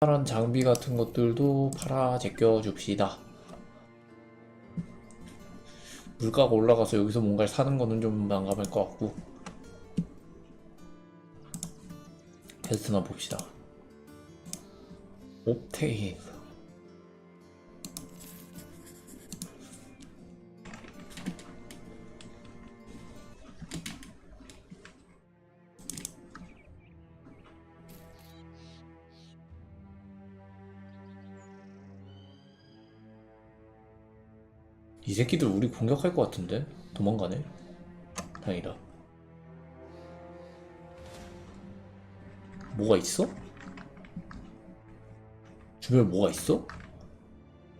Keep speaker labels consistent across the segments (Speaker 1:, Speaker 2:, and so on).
Speaker 1: 파란 장비 같은 것들도 팔아 제껴 줍시다. 물가가 올라가서 여기서 뭔가를 사는 거는 좀 난감할 것 같고. 테스트나 봅시다. 옵테인. 이 새끼들 우리 공격할 것 같은데? 도망가네? 다행이다. 뭐가 있어? 주변에 뭐가 있어?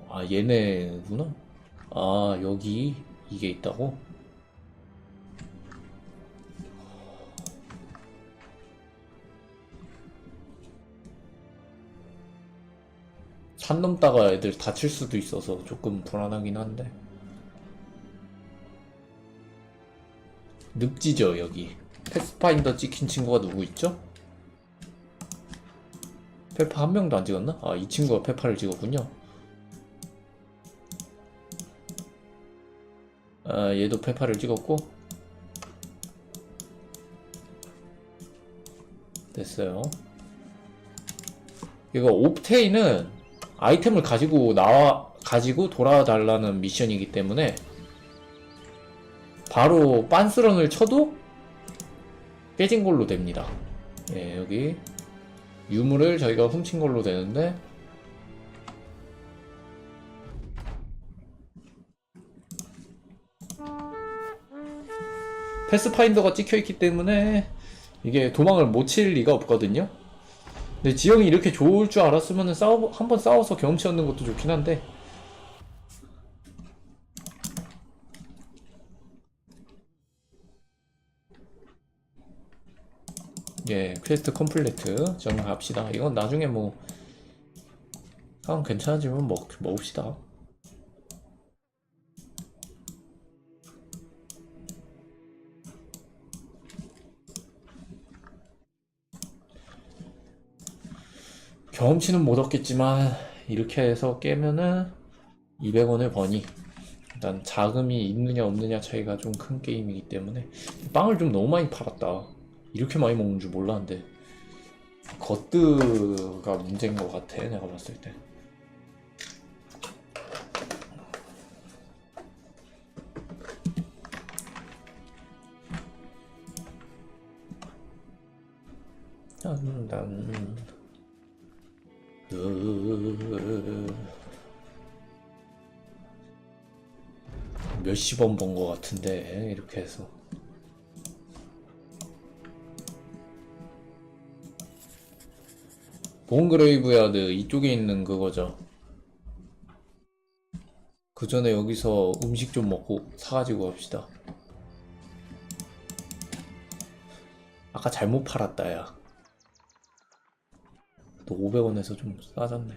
Speaker 1: 아, 얘네구나. 아, 여기 이게 있다고? 산 넘다가 애들 다칠 수도 있어서 조금 불안하긴 한데. 늪지죠, 여기. 패스파인더 찍힌 친구가 누구 있죠? 페파 한 명도 안 찍었나? 아, 이 친구가 페파를 찍었군요. 아, 얘도 페파를 찍었고. 됐어요. 이거 옵테인은 아이템을 가지고 나와, 가지고 돌아달라는 미션이기 때문에 바로 빤스런을 쳐도 깨진 걸로 됩니다. 예, 여기 유물을 저희가 훔친 걸로 되는데 패스파인더가 찍혀있기 때문에 이게 도망을 못 칠 리가 없거든요. 근데 지형이 이렇게 좋을 줄 알았으면 싸워 한번 싸워서 경험치 얻는 것도 좋긴 한데 예, 퀘스트 컴플레트 정합시다. 이건 나중에 뭐 상황 괜찮아지면 먹, 먹읍시다. 경험치는 못 얻겠지만 이렇게 해서 깨면은 200원을 버니 일단 자금이 있느냐 없느냐 차이가 좀 큰 게임이기 때문에 빵을 좀 너무 많이 팔았다. 이렇게 많이 먹는 줄 몰랐는데 겉드가 문제인 것 같아 내가 봤을 때. 난, 으... 몇십 원번것 같은데 이렇게 해서 본그레이브야드 이쪽에 있는 그거죠. 그 전에 여기서 음식 좀 먹고 사가지고 갑시다. 아까 잘못 팔았다, 야. 또 500원에서 좀 싸졌네.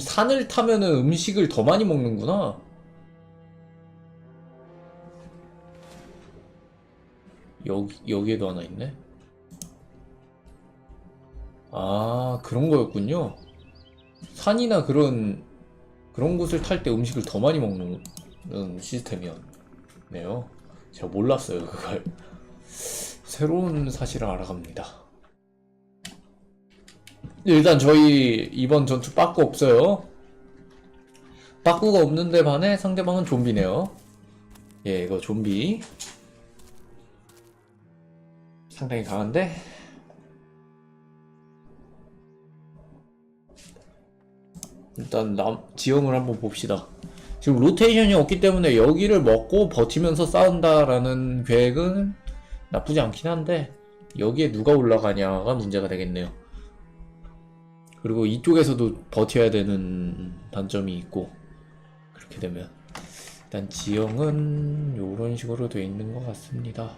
Speaker 1: 산을 타면은 음식을 더 많이 먹는구나. 여기, 여기에도 하나 있네. 아, 그런 거였군요. 산이나 그런, 그런 곳을 탈 때 음식을 더 많이 먹는 시스템이었네요. 제가 몰랐어요, 그걸. 새로운 사실을 알아갑니다. 일단 저희 이번 전투 빠꾸 없어요. 빠꾸가 없는데 반해 상대방은 좀비네요. 예, 이거 좀비. 상당히 강한데? 일단 남, 지형을 한번 봅시다. 지금 로테이션이 없기 때문에 여기를 먹고 버티면서 싸운다라는 계획은 나쁘지 않긴 한데 여기에 누가 올라가냐가 문제가 되겠네요. 그리고 이쪽에서도 버텨야 되는 단점이 있고 그렇게 되면 일단 지형은 요런 식으로 돼 있는 것 같습니다.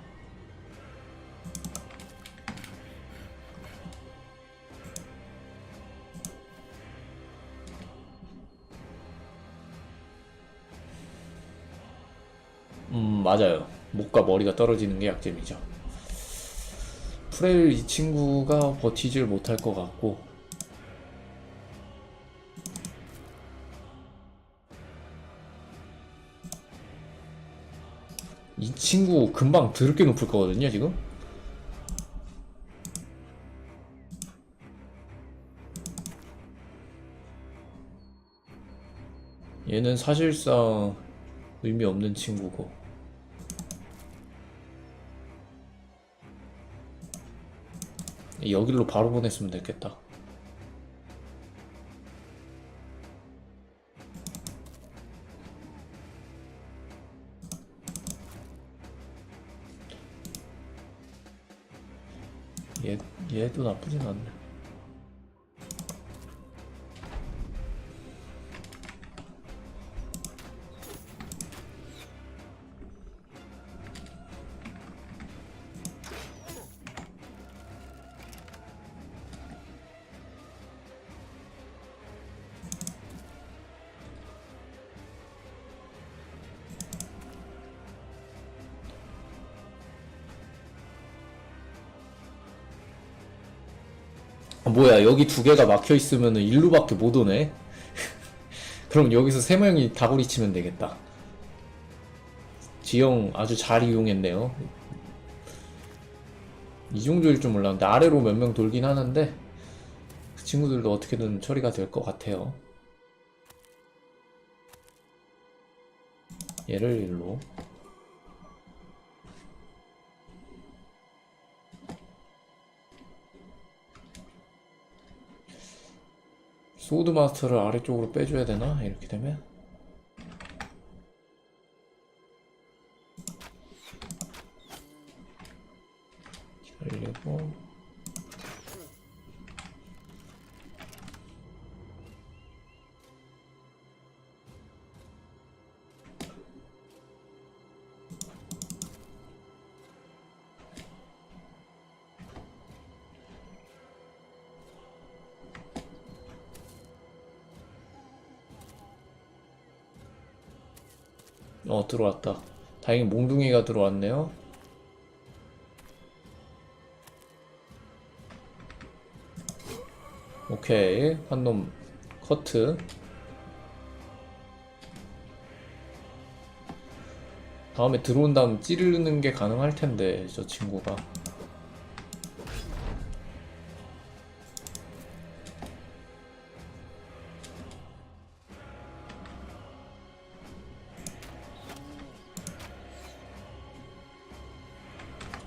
Speaker 1: 음, 맞아요. 목과 머리가 떨어지는 게 약점이죠. 프렐 이 친구가 버티질 못할 것 같고, 이 친구 금방 드럽게 높을 거거든요, 지금? 얘는 사실상 의미 없는 친구고. 여기로 바로 보냈으면 됐겠다. 얘도 나쁘진 않네. 뭐야 여기 두 개가 막혀 있으면 은 일루밖에 못 오네. 그럼 여기서 세 명이 다구리 치면 되겠다. 지형 아주 잘 이용했네요. 이 정도일 줄 몰랐는데 아래로 몇 명 돌긴 하는데 그 친구들도 어떻게든 처리가 될 것 같아요. 얘를 일로 소드 마스터를 아래쪽으로 빼줘야 되나? 이렇게 되면 기다리고 어 들어왔다. 다행히 몽둥이가 들어왔네요. 오케이. 한 놈 커트. 다음에 들어온 다음 찌르는 게 가능할 텐데 저 친구가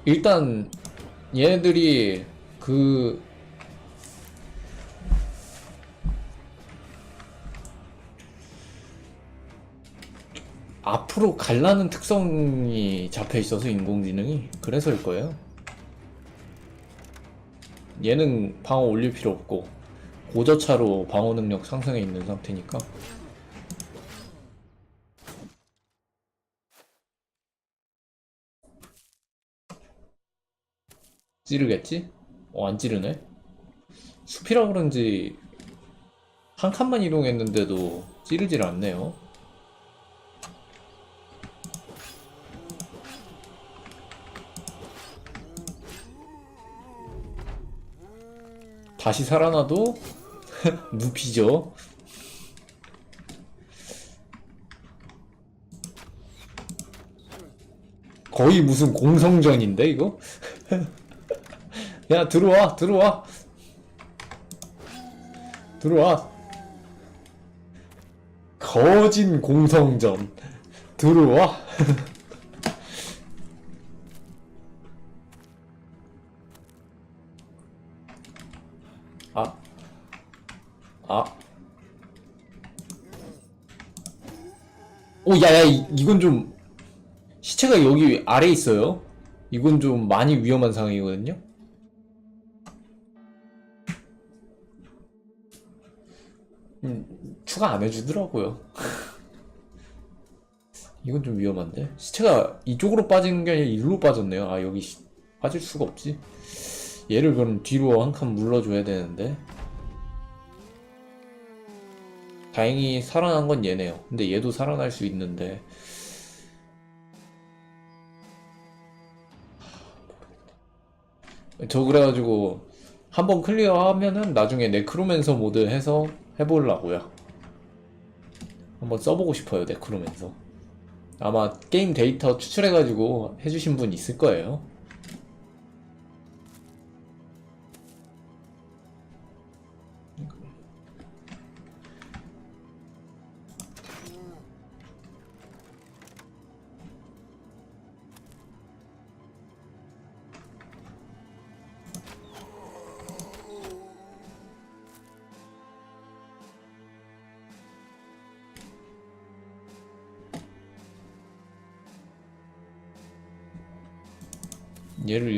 Speaker 1: 일단 얘네들이 그 앞으로 갈라는 특성이 잡혀 있어서 인공지능이 그래서일 거예요. 얘는 방어 올릴 필요 없고 고저차로 방어 능력 상승해 있는 상태니까 찌르겠지? 어, 안 찌르네? 숲이라 그런지 한 칸만 이동했는데도 찌르질 않네요. 다시 살아나도 눕히죠. 거의 무슨 공성전인데 이거? 야 들어와 들어와 들어와 거진 공성전 들어와 아 아. 오, 야, 야, 이- 이건 좀, 시체가 여기 아래 있어요. 이건 좀 많이 위험한 상황이거든요. 음, 추가 안 해주더라고요. 이건 좀 위험한데? 시체가 이쪽으로 빠지는 게 아니라 일로 빠졌네요. 아, 여기 시- 빠질 수가 없지. 얘를 그럼 뒤로 한 칸 물러줘야 되는데. 다행히 살아난 건 얘네요. 근데 얘도 살아날 수 있는데. 저 그래가지고 한번 클리어하면은 나중에 네크로맨서 모드 해서 해보려고요. 한번 써보고 싶어요, 네크로맨서. 아마 게임 데이터 추출해가지고 해주신 분 있을 거예요.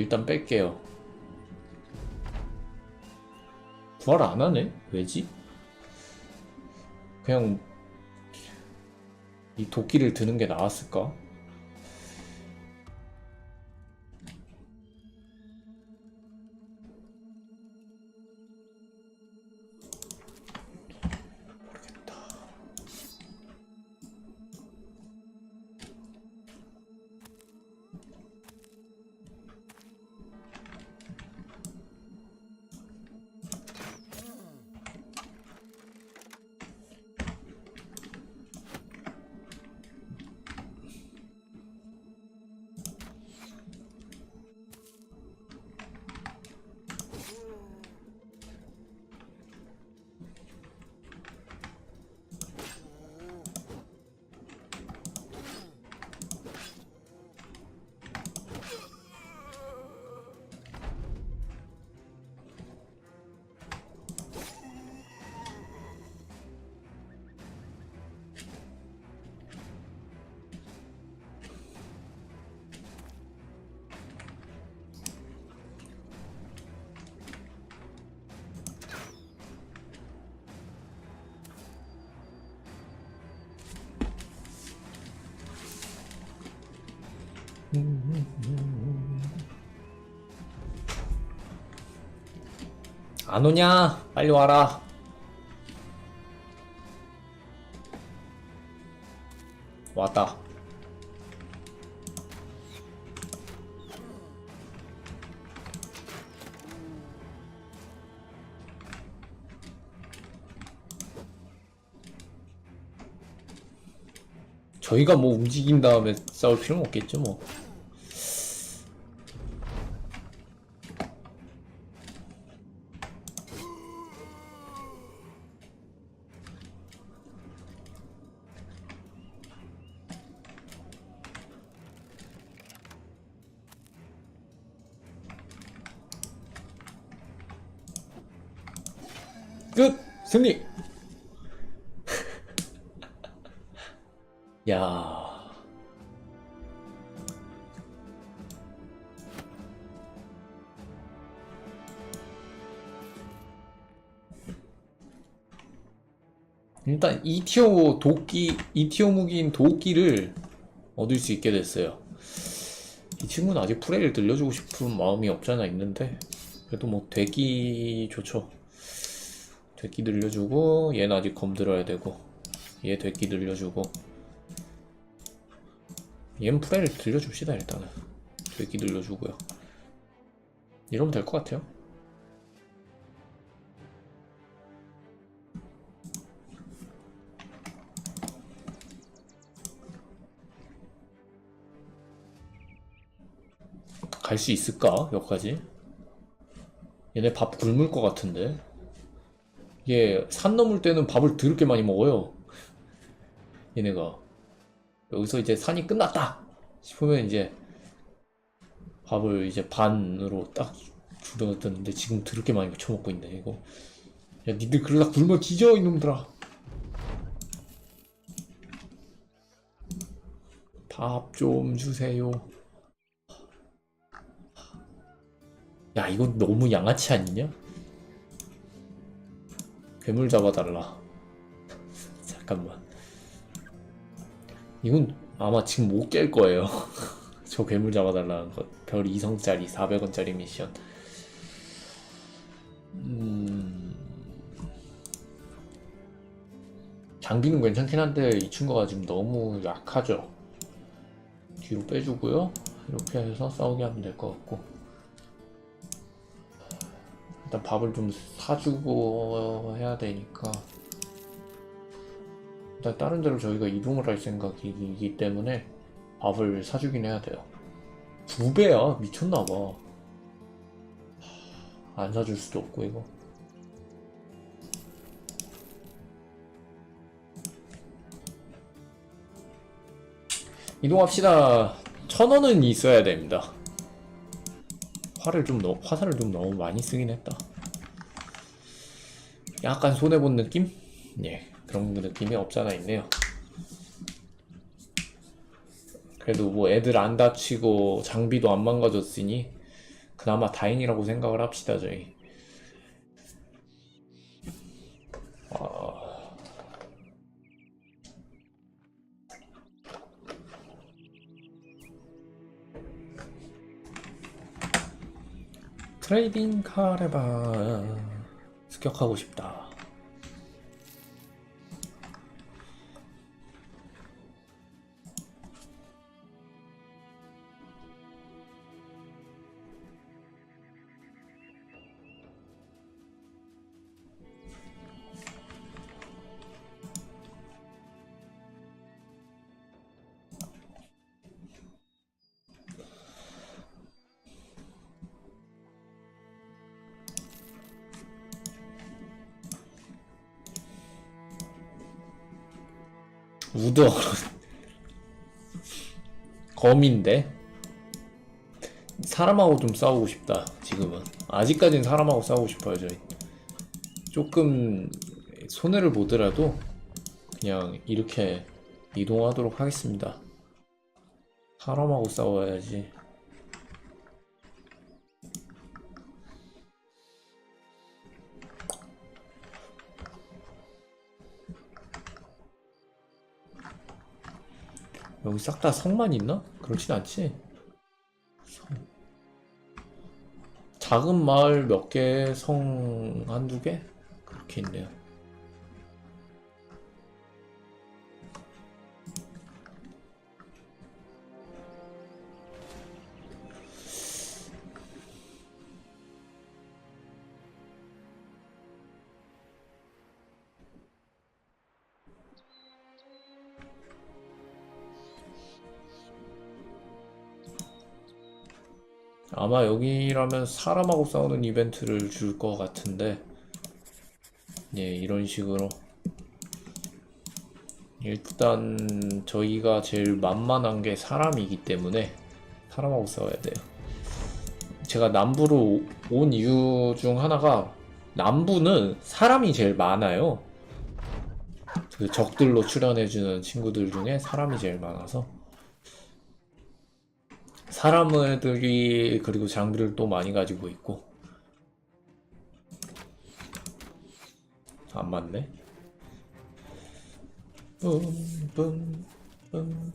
Speaker 1: 일단 뺄게요. 부활 안 하네? 왜지? 그냥 이 도끼를 드는 게 나았을까? 안 오냐? 빨리 와라. 저희가 뭐 움직인 다음에 싸울 필요는 없겠죠, 뭐. 끝! 승리! 야. 일단 2티어 도끼, 2티어 무기인 도끼를 얻을 수 있게 됐어요. 이 친구는 아직 프레이를 들려주고 싶은 마음이 없잖아 있는데 그래도 뭐 되기 좋죠. 되기 늘려주고 얘는 아직 검 들어야 되고 얘 되기 늘려주고 얘는 프레이를 들려줍시다 일단은 되기 늘려주고요. 이러면 될 것 같아요. 갈 수 있을까? 여기까지? 얘네 밥 굶을 것 같은데? 얘 산 넘을 때는 밥을 더럽게 많이 먹어요. 얘네가. 여기서 이제 산이 끝났다! 싶으면 이제 밥을 이제 반으로 딱 줄어드는데 지금 더럽게 많이 처먹고 있네, 이거. 야, 니들 그러다 굶어 뒤져, 이놈들아. 밥 좀 주세요. 야, 이건 너무 양아치 아니냐? 괴물 잡아달라. 잠깐만. 이건 아마 지금 못 깰 거예요. 저 괴물 잡아달라는 것. 별 2성짜리 400원짜리 미션. 음... 장비는 괜찮긴 한데 이 친구가 지금 너무 약하죠. 뒤로 빼주고요. 이렇게 해서 싸우게 하면 될 것 같고. 일단 밥을 좀 사주고 해야 되니까. 일단 다른 데로 저희가 이동을 할 생각이기 때문에 밥을 사주긴 해야 돼요. 두 배야 미쳤나봐. 안 사줄 수도 없고 이거. 이동합시다. 천 원은 있어야 됩니다. 화를 좀 너, 화살을 좀 너무 많이 쓰긴 했다. 약간 손해 본 느낌? 예, 그런 느낌이 없잖아 있네요. 그래도 뭐 애들 안 다치고 장비도 안 망가졌으니 그나마 다행이라고 생각을 합시다 저희. 아... 트레이딩 카레바 습격하고 싶다. 우드 검인데? 사람하고 좀 싸우고 싶다 지금은. 아직까진 사람하고 싸우고 싶어요 저희. 조금 손해를 보더라도 그냥 이렇게 이동하도록 하겠습니다. 사람하고 싸워야지 여기 싹 다 성만 있나? 그렇진 않지. 성. 작은 마을 몇 개, 성 한두 개? 그렇게 있네요. 아마 여기라면 사람하고 싸우는 이벤트를 줄 것 같은데 예 이런 식으로. 일단 저희가 제일 만만한 게 사람이기 때문에 사람하고 싸워야 돼요. 제가 남부로 온 이유 중 하나가 남부는 사람이 제일 많아요. 그 적들로 출연해주는 친구들 중에 사람이 제일 많아서 사람들이 그리고 장비를 또 많이 가지고 있고 안 맞네. 뿜뿜 뿜.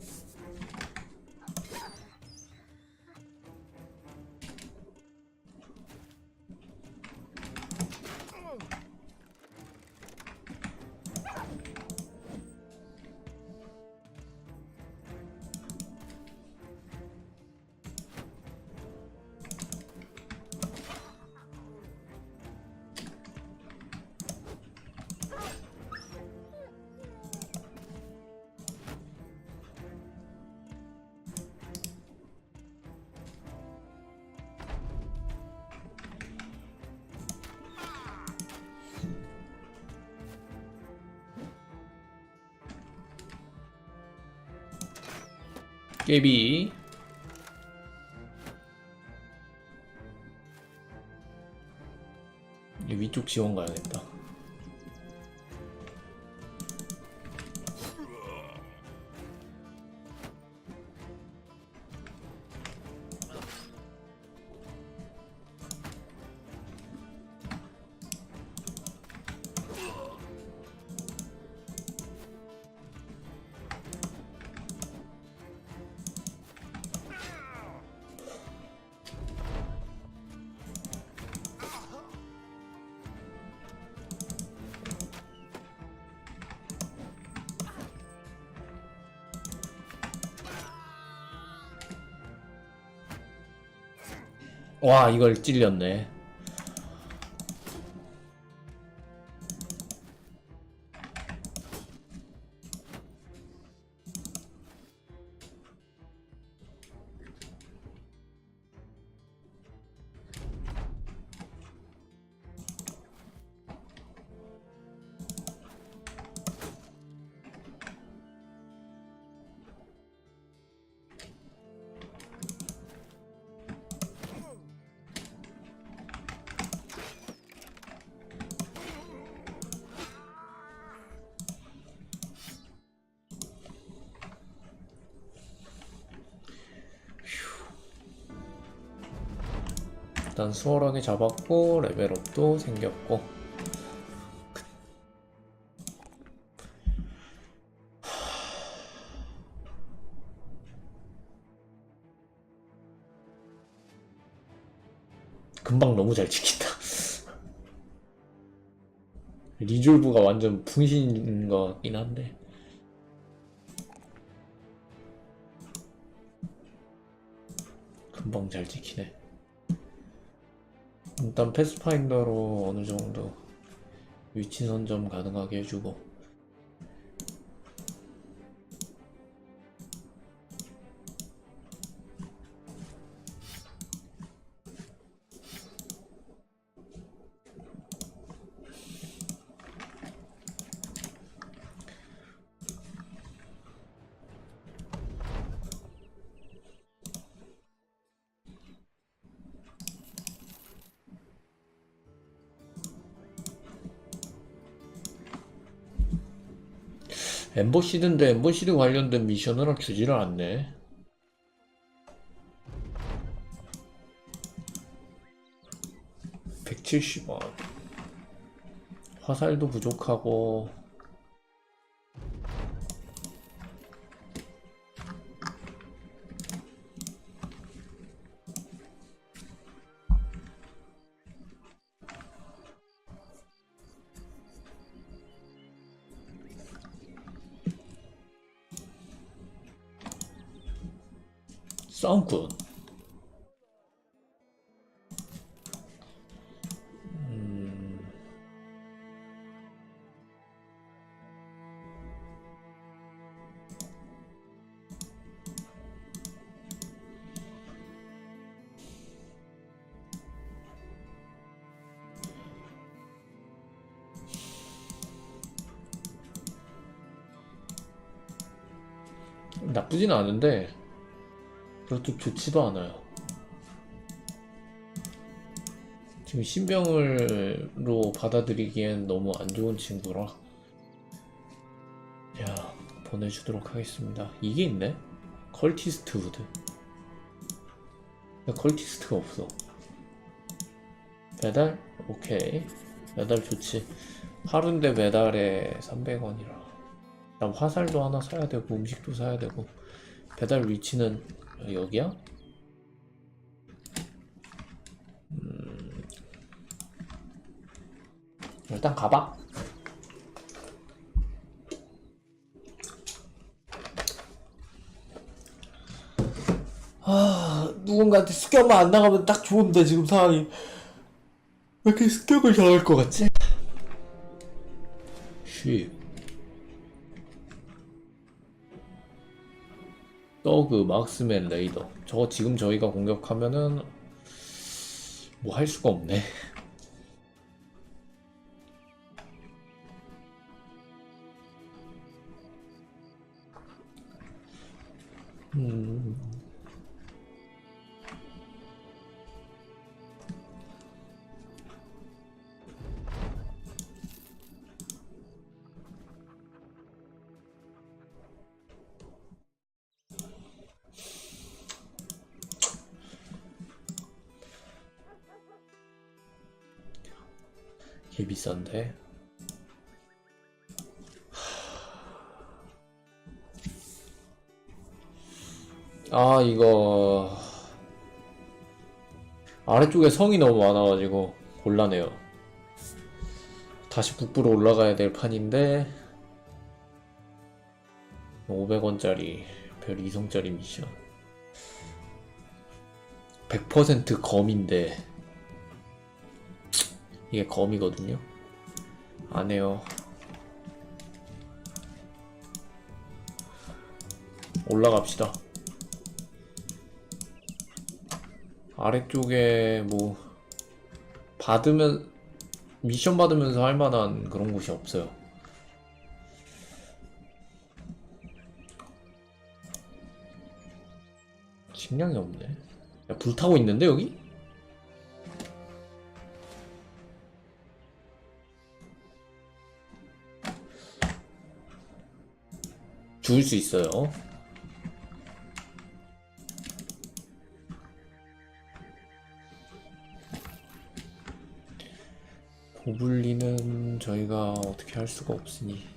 Speaker 1: 깨비 이 위쪽 지원 가야겠다. 와 이걸 찔렸네 일단 수월하게 잡았고 레벨업도 생겼고. 금방 너무 잘 지킨다. 리졸브가 완전 풍신인 것 같긴 한데. 금방 잘 지키네 일단 패스파인더로 어느 정도 위치 선점 가능하게 해주고 엠버시드인데 엠버시드 관련된 미션을 주지를 않네. (170원) 화살도 부족하고 싸움꾼. 음, 나쁘진 않은데 그것도 좋지도 않아요. 지금 신병을로 받아들이기엔 너무 안 좋은 친구라. 자, 보내주도록 하겠습니다. 이게 있네? 컬티스트. 야, 컬티스트가 없어. 배달? 오케이. 배달 좋지. 하루인데 배달에 300원이라. 난 화살도 하나 사야 되고, 음식도 사야 되고. 배달 위치는 여기야? 음, 일단 가봐. 아, 누군가한테 습격만 안 나가면 딱 좋은데, 지금 상황이. 왜 이렇게 습격을 당할 것 같지? 더그 마크스맨 레이더 저거 지금 저희가 공격하면은 뭐 할 수가 없네 음. 개 비싼데? 아 이거. 아래쪽에 성이 너무 많아가지고 곤란해요. 다시 북부로 올라가야 될 판인데 500원짜리 별 2성짜리 미션. 100% 검인데 이게 검이거든요. 안 해요. 올라갑시다. 아래쪽에 뭐 받으면 미션 받으면서 할 만한 그런 곳이 없어요. 식량이 없네. 야, 불 타고 있는데 여기? 죽을 수 있어요. 고블린은 저희가 어떻게 할 수가 없으니.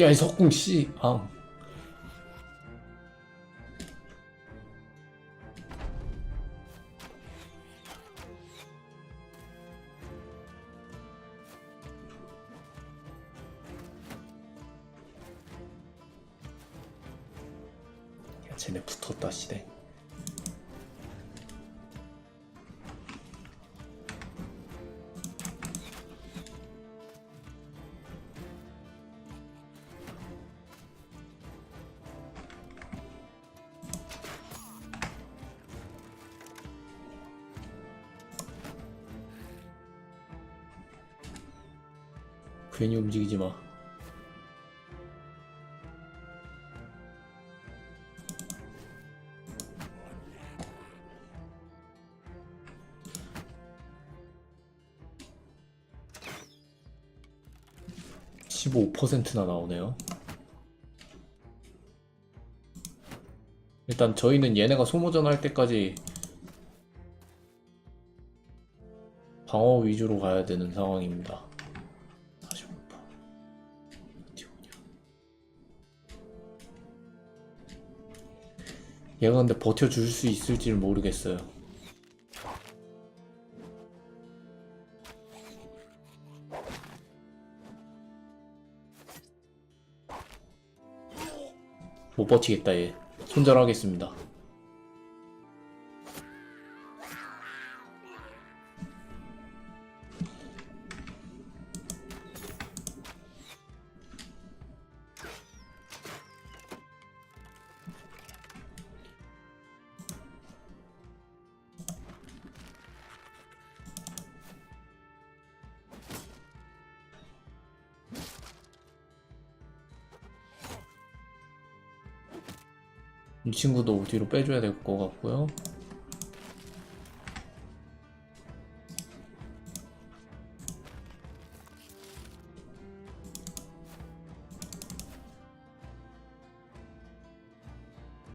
Speaker 1: 야, 이 석궁 씨. 아. 괜히 움직이지 마. 십오 퍼센트나 나오네요. 일단 저희는 얘네가 소모전 할 때까지 방어 위주로 가야 되는 상황입니다. 얘가 근데 버텨줄 수 있을지를 모르겠어요. 못 버티겠다 얘. 손절하겠습니다. 친구도 뒤로 빼줘야 될 것 같고요.